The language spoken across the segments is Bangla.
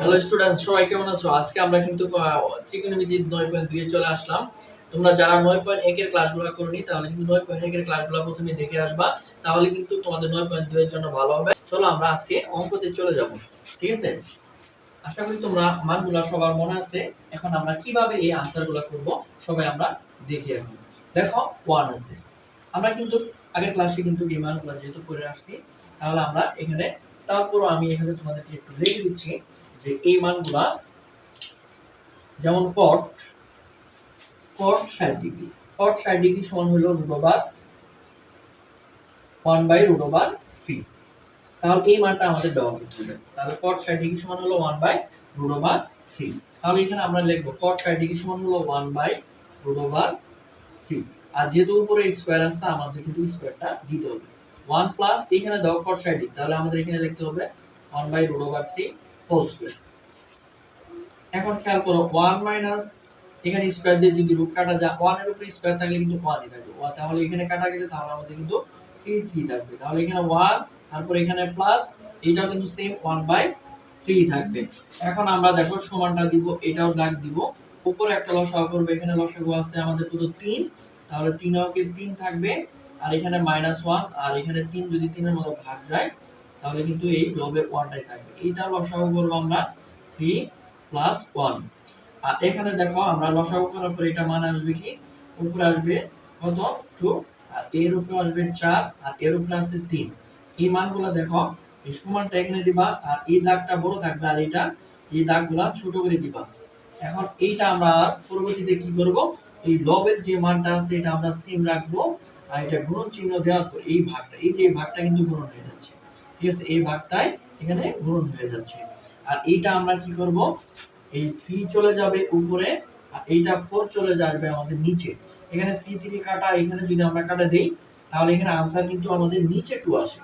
হ্যালো স্টুডেন্ট সবাই কেমন আছো? আজকে আমরা কিন্তু ত্রিকোণমিতি নয় পয়েন্ট দুই চলে আসলাম। তোমরা যারা নয় পয়েন্ট একের ক্লাসগুলো করনি, তাহলে কিন্তু নয় পয়েন্ট একের ক্লাসগুলো প্রথমে দেখে আসবা। তাহলে কিন্তু তোমাদের নয় পয়েন্ট দুই এর জন্য ভালো হবে। চলো আমরা আজকে অঙ্কতে চলে যাব। ঠিক আছে? আশা করি তোমরা মানগুলা সবার মনে আছে। এখন আমরা কীভাবে এই আনসারগুলো করব, সবাই আমরা দেখি এখন দেখো ওয়ান আছে। আমরা কিন্তু আগের ক্লাসে কিন্তু এই যেহেতু করে আসছি, তাহলে আমরা এখানে তারপরও আমি এখানে তোমাদেরকে একটু লিখে দিচ্ছি যে এই মানগুলা যেমন কট কট ষাট ডিগ্রি কট ষাট ডিগ্রি সমান হলো root over one by root over three তাহলে এই মানটা আমাদের ব্যবহার করতে হবে। তাহলে কট ষাট ডিগ্রি সমান হলো one by root over three তাহলে এখানে আমরা লিখব কট ষাট ডিগ্রি সমান হলো one by root over three আর যেহেতু উপরে স্কোয়ার আসছে আমাদের কিন্তু স্কোয়ারটা দিতে হবে। ওয়ান প্লাস এখানে দাও কট ডিগ্রি তাহলে আমাদের এখানে লিখতে হবে one by root over three whole square এখন খেয়াল করো ওয়ান মাইনাস এখানে স্কোয়ার দিয়ে যদি রুট কাটা যায় ওয়ানের উপরে স্কোয়ার থাকলে কিন্তু ওয়ানই থাকবে। তাহলে এখানে কাটা গেলে তাহলে আমাদের কিন্তু থ্রি থ্রি থাকবে। তাহলে এখানে ওয়ান তারপর এখানে প্লাস এটাও কিন্তু সেম ওয়ান বাই থ্রি থাকবে। এখন আমরা দেখো, সমানটা দিব, এটাও দাগ দিব। উপরে একটা লসাগু করবে, এখানে লসাগু আছে আমাদের কত তিন। তাহলে তিন অঙ্কে তিন থাকবে? আর এখানে মাইনাস ওয়ান আর এখানে তিন যদি তিনের মতো ভাগ যায়, তাহলে কিন্তু এই লবের ওয়ানটাই থাকবে। এইটা লসাগু করব আমরা থ্রি প্লাস ওয়ান আর এখানে দেখো, আমরা লসাগু করার পরে এটা মান আসবে কি? উপরে আসবে কত? টু আর এর উপরে আসবে চার, আর এর উপরে আছে তিন। এই মানগুলো দেখো, এই সমানটা এখানে দিবা, আর এই দাগটা বড় থাকবে, আর এটা, এই দাগগুলা ছোট করে দিবা। এখন এইটা আমরা পরবর্তীতে কি করব? এই লবের যে মানটা আছে, এটা আমরা সেম রাখব। আর এটা গুণন চিহ্ন দেওয়ার পর এই ভাগটা, এই যে ভাগটা কিন্তু গুণন হয়ে যাচ্ছে। ঠিক আছে? এই ভাগটাই এখানে গুণন হয়ে যাচ্ছে। আর এইটা আমরা কি করব? এই থ্রি চলে যাবে উপরে, আর এইটা ফোর চলে যাবে আমাদের নিচে। এখানে থ্রি থ্রি কাটা, এখানে যদি আমরা কাটা দেই, তাহলে এখানে আনসার কিন্তু আমাদের নিচে টু আসে।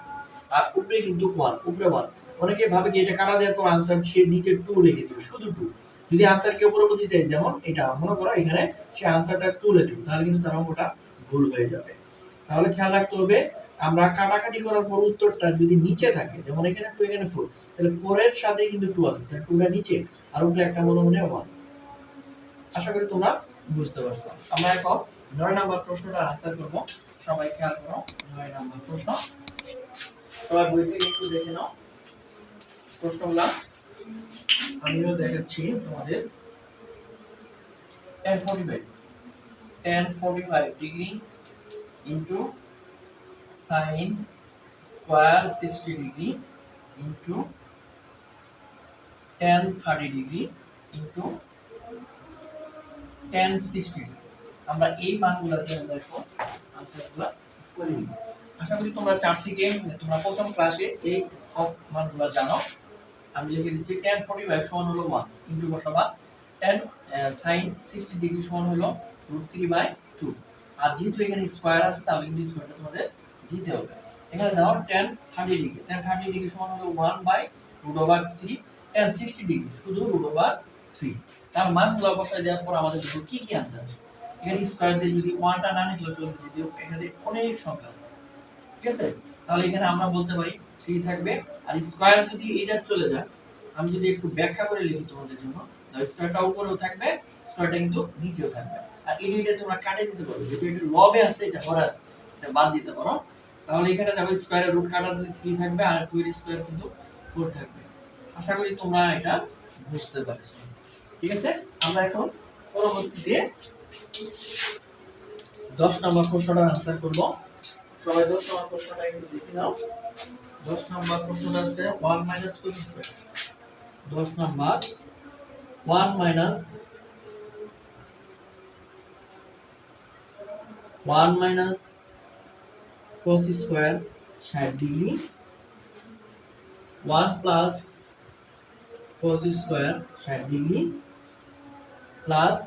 আর উপরে কিন্তু ওয়ান উপরে ওয়ান অনেকে ভাবে যে এটা কাটা দেওয়ার পর আনসার সে নিচে টু লিখে দিবে, শুধু টু যদি আনসার কেউ পরবর্তী দেয় যেমন এটা, মনে করো এখানে সে আনসারটা টু লিখবে তাহলে কিন্তু তার অঙ্কটা ভুল হয়ে যাবে। তাহলে খেয়াল রাখতে হবে, আমরা কাটাকাটি করার পর উত্তরটা যদি নিচে থাকে, যেমন এখানে টু এখানে ফোর তাহলে ফোরের সাথে কিন্তু টু আছে, তাহলে টুটা নিচে, আর উপরে একটা মনে মনে ওয়ান আশা করি তোমরা বুঝতে পারছ। আমরা এখন নয় নাম্বার প্রশ্নটা আনসার করব। সবাই খেয়াল করো, নয় নাম্বার প্রশ্ন। সবাই বই থেকে একটু দেখে নাও। প্রশ্নগুলা আমিও দেখাচ্ছি তোমাদের। Tan 45 tan 45 degree into sin square 60 degree into tan 30 degree into tan 60 degree আমরা এই মানগুলো জন্য দেখো আনসারগুলো করে নিব। আশা করি তোমরা চার থেকে তোমরা প্রথম ক্লাসে এই মানগুলো জানো। আমি লিখে দিচ্ছি tan 45 সমান হলো 1 ইনটু বসাবা। tan sin 60 ডিগ্রি সমান হলো √3 বাই 2 আর যেহেতু এখানে স্কোয়ার আছে, তাহলে কিন্তু স্কোয়ারটা তোমাদের দিতে হবে। এখানে দাও tan thirty degree tan thirty degree সমান হলো one by root over three tan sixty degree শুধু রুট ওভার থ্রি তার মানগুলো বসায় দেওয়ার পর আমাদের দেখো কি কি আনসার আছে। এখানে স্কোয়ার দিয়ে যদি ওয়ানটা না নিতে চলবে যদি এখানে অনেক সংখ্যা আছে। ঠিক আছে? তাহলে এখানে আমরা বলতে পারি থ্রি থাকবে। আর স্কোয়ার যদি এটা চলে যায়, আমি যদি একটু ব্যাখ্যা করে লিখি তোমাদের জন্য স্কোয়ারটা উপরেও থাকবে স্কোয়ারটা কিন্তু নিচেও থাকবে। আর দুইটা তোমরা কাটে দিতে পারো যেটা এটা লবে আছে, এটা হরে আছে, এটা বাদ দিতে পারো। তাহলে এখানে যাবে স্কয়ারের রুট কাটা দিলে 3 থাকবে, আর 2 এর স্কয়ার কিন্তু 4 থাকবে। আশা করি তোমরা এটা বুঝতে পারছ। ঠিক আছে? আমরা এখন পরবর্তীতে 10 নম্বর প্রশ্নটার আনসার করব। সবাই 10 নম্বর প্রশ্নটা একটু দেখে নাও। 10 নম্বর প্রশ্নটা আছে 1 minus cos square 10 number 1 minus 1 minus cos square 60 degree 1 plus cos square 60 degree plus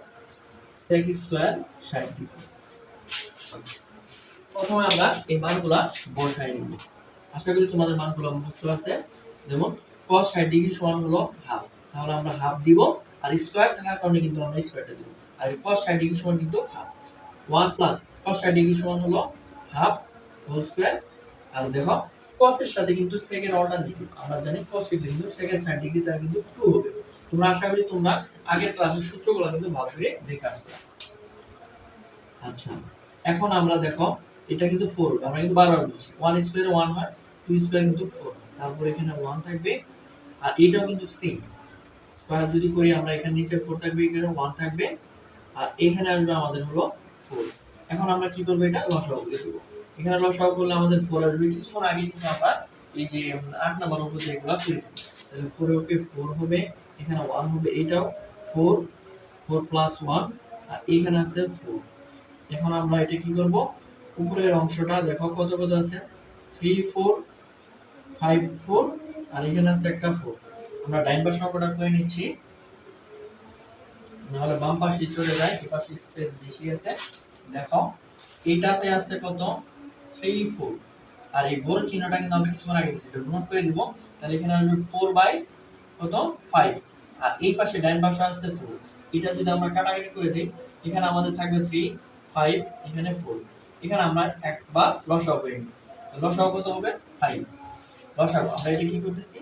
sec square 60 degree প্রথমে আমরা এই মানগুলা বসাই নিব। আশা করি তোমাদের মানগুলো মুখস্থ আছে। যেমন cos 60 ডিগ্রি সমান হলো হাফ। তাহলে আমরা হাফ দিব আর স্কয়ার থাকার কারণে কিন্তু আমরা স্কয়ারটা দিব। আর cos 60 ডিগ্রি সমান কিন্তু হাফ। 1 প্লাস cos 60 ডিগ্রি সমান হলো হাফ হোল স্কয়ার আর দেখো এর সাথে কিন্তু সেকেন্ড অল্টারনেটিভ আমরা জানি cos কিন্তু সেকেন্ড সাইন ডিগ্রি তার কিন্তু 2 হবে। তোমরা আশা করি তোমরা আগের ক্লাসের সূত্রগুলো কিন্তু ভালো করে দেখে আসছো। আচ্ছা এখন আমরা দেখো, এটা কিন্তু 4 আমরা কিন্তু বারবার বলছি। 1 স্কয়ারে 1 হয় 2 স্কয়ার কিন্তু 4 তারপর এখানে 1 থাকবে, আর এটাও কিন্তু সেম স্কয়ার যদি করি, আমরা এখানে নিচে 4 থাকবে, এখানে 1 থাকবে। আর এখানে আসবে আমাদের হলো 4 এখন আমরা কি করব? এটা লসাগু করে দেব। এখানে লসাগু করলে আমাদের 4 আসবে। কিছুক্ষণ আগে কিন্তু আমরা এই যে 8 নাম্বার উপরে এগুলো করেছি। তাহলে 4 ওকে 4 হবে, এখানে ওয়ান হবে, এটাও 4 4 প্লাস ওয়ান আর এখানে আছে 4 এখন আমরা এটা কি করব? উপরের অংশটা দেখো, কত কত আছে? 3 4 5 4 আর এখানে আছে একটা ফোর আমরা ডাইন পাশ অঙ্কটা করে নিচ্ছি। নাহলে বাম পাশে চলে যায় এই পাশে স্পেস বেশি আছে। দেখো, এটাতে আছে কত? 3 4 আর এই বড় চিহ্নটা কিন্তু আমরা কিছুক্ষণ আগে দিয়েছি নোট করে দিব। তাহলে এখানে আসবে 4 বাই কত? 5 আর এই পাশে ডাইন পাশে আসছে 4 এটা যদি আমরা কাটাকাটি করে দিই, এখানে আমাদের থাকবে 3 5 এখানে 4 এখানে আমরা একবার লসাগু করে নিই লসাগু কত হবে? 5 লসাগু। আমরা এটা কি করতেছি?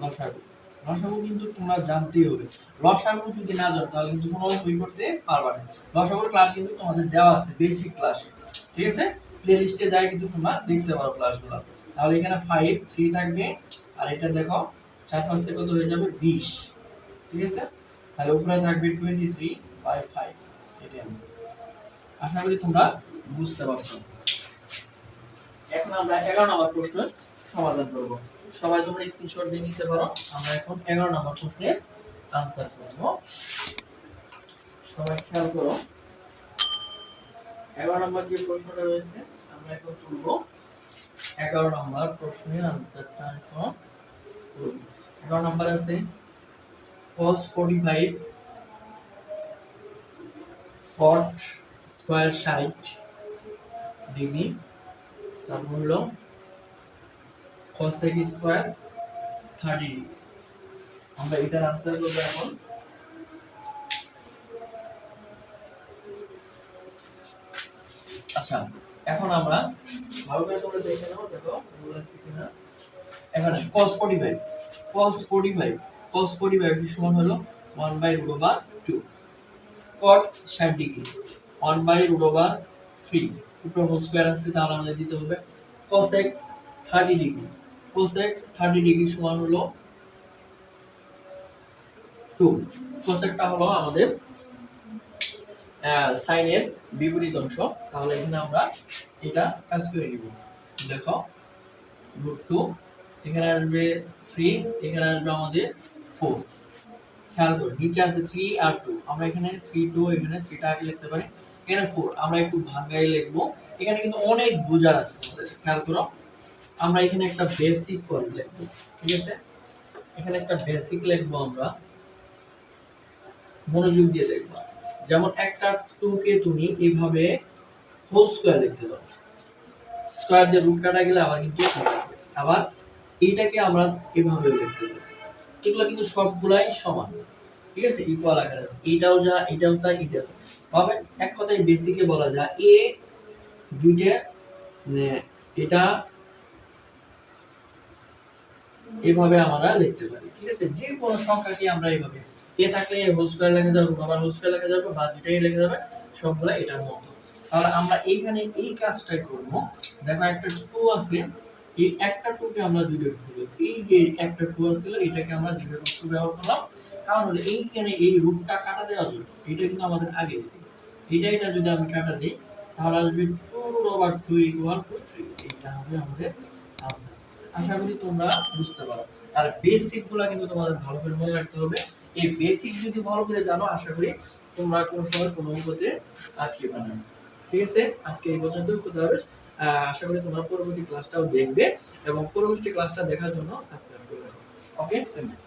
লসাগু। রসাগু কিন্তু তোমরা জানতেই হবে। রসাগু যদি না জানো, তাহলে কিন্তু কোনো বই করতে পারবে না। রসাগুর ক্লাস কিন্তু তোমাদের দেওয়া আছে বেসিক ক্লাস ঠিক আছে? প্লে লিস্টে যাই কিন্তু তোমরা দেখতে পারো ক্লাসগুলো তাহলে এখানে ফাইভ থ্রি থাকবে। আর এটা দেখো চার পাঁচ থেকে কত হয়ে যাবে? বিশ। ঠিক আছে? তাহলে উপরে থাকবে টোয়েন্টি থ্রি বাই ফাইভ এটি আনসার আশা করি তোমরা বুঝতে পারছ। এখন আমরা এগারো নম্বর প্রশ্নের সমাধান করব। সবাই তোমরা স্ক্রিনশট দিয়ে নিতে পারো। আমরা এখন এগারো নম্বর প্রশ্নের আনসার করব। সবাই খেয়াল করো। এগারো নম্বর যে প্রশ্নটা রয়েছে, আমরা এখন তুলব। এগারো নম্বর প্রশ্নের আনসারটা এখন তুলবো। এগারো নম্বর আছে ফলস ফোর্টি ফাইভ হট স্কোয়ার সাইট ডিগ্রি তার হলো cos কসেক স্কোয়ার থার্টি আমরা এটার आंसर করব এখন। আচ্ছা এখন আমরা ভালো করে তোমরা দেখে নাও, দেখো ভুল আছে কিনা। এখানে cos 45 cos 45 cos 45 কি সমান হলো? 1 by root over 2 cot 60 degree 1 by root over 3 উপর হোল স্কয়ার আছে, তাহলে আমাদের দিতে হবে cosec 30 ডিগ্রি cosec 30 ডিগ্রি সমান হলো 2 cosecটা হলো আমাদের সাইনের বিপরীত অংশ। তাহলে এখানে আমরা এটা কাজ করে নিব। দেখো রুট টু এখানে আসবে থ্রি এখানে আসবে আমাদের ফোর খেয়াল করো, নিচে আছে থ্রি আর টু আমরা এখানে থ্রি টু এখানে থ্রিটা আগে লিখতে পারি। এখানে ফোর আমরা একটু ভাঙ্গাই লিখব। এখানে কিন্তু অনেক বোঝার আছে খেয়াল করো। আমরা এখানে একটা বেসিক করে লিখব, ঠিক আছে? এখানে একটা বেসিক লিখব আমরা। মনোযোগ দিয়ে দেখবা। যেমন একটা টুকে তুমি এইভাবে হোল স্কয়ার লিখতে পারো। স্কয়ার দিয়ে রুট কাটা গেলে আবার কিন্তু আবার এইটাকে আমরা এভাবে লিখতে পারি। এগুলো কিন্তু সবগুলাই সমান, ঠিক আছে? ইকুয়াল আকারে আছে এটাও যা এটাও তাই এটাও। তবে এক কথায় বেসিকে বলা যায়, এ দুইটা মানে এটা এভাবে আমরা লিখতে পারি, ঠিক আছে? যে কোনো সংখ্যাকে আমরা এইভাবে এ থাকলে হোল স্কয়ার লেখা যাবে, আবার হোল স্কয়ার লেখা যাবে, বা দুটাই লেখা যাবে, সবগুলা এটার মতো। তাহলে আমরা এইখানে এই কাজটাই করব। দেখো একটা টু আছে, এই একটা টুকে আমরা দুটো টু এই যে একটা টু আছিল এটাকে আমরা দুটো টু ব্যবহার করলাম। কারণ হলো এইখানে এই রুটটা কাটা দেওয়ার জন্য এটা কিন্তু আমাদের আগে ছিল এটা এটা যদি আমি কাটা দিই, তাহলে আসবে two over two equal to three এটা হবে আমাদের আশা করি তোমরা বুঝতে পারো। আর বেসিকগুলা কিন্তু তোমাদের ভালো করে মনে রাখতে হবে। এই বেসিক যদি ভালো করে জানো, আশা করি তোমরা কোনো সময় কোনো অঙ্কতে আটকে পাবে ঠিক আছে? আজকে এই পর্যন্ত খুদা হবে আশা করি তোমরা পরবর্তী ক্লাসটাও দেখবে এবং পরবর্তী ক্লাসটা দেখার জন্য সাবস্ক্রাইব করে ওকে থ্যাংক ইউ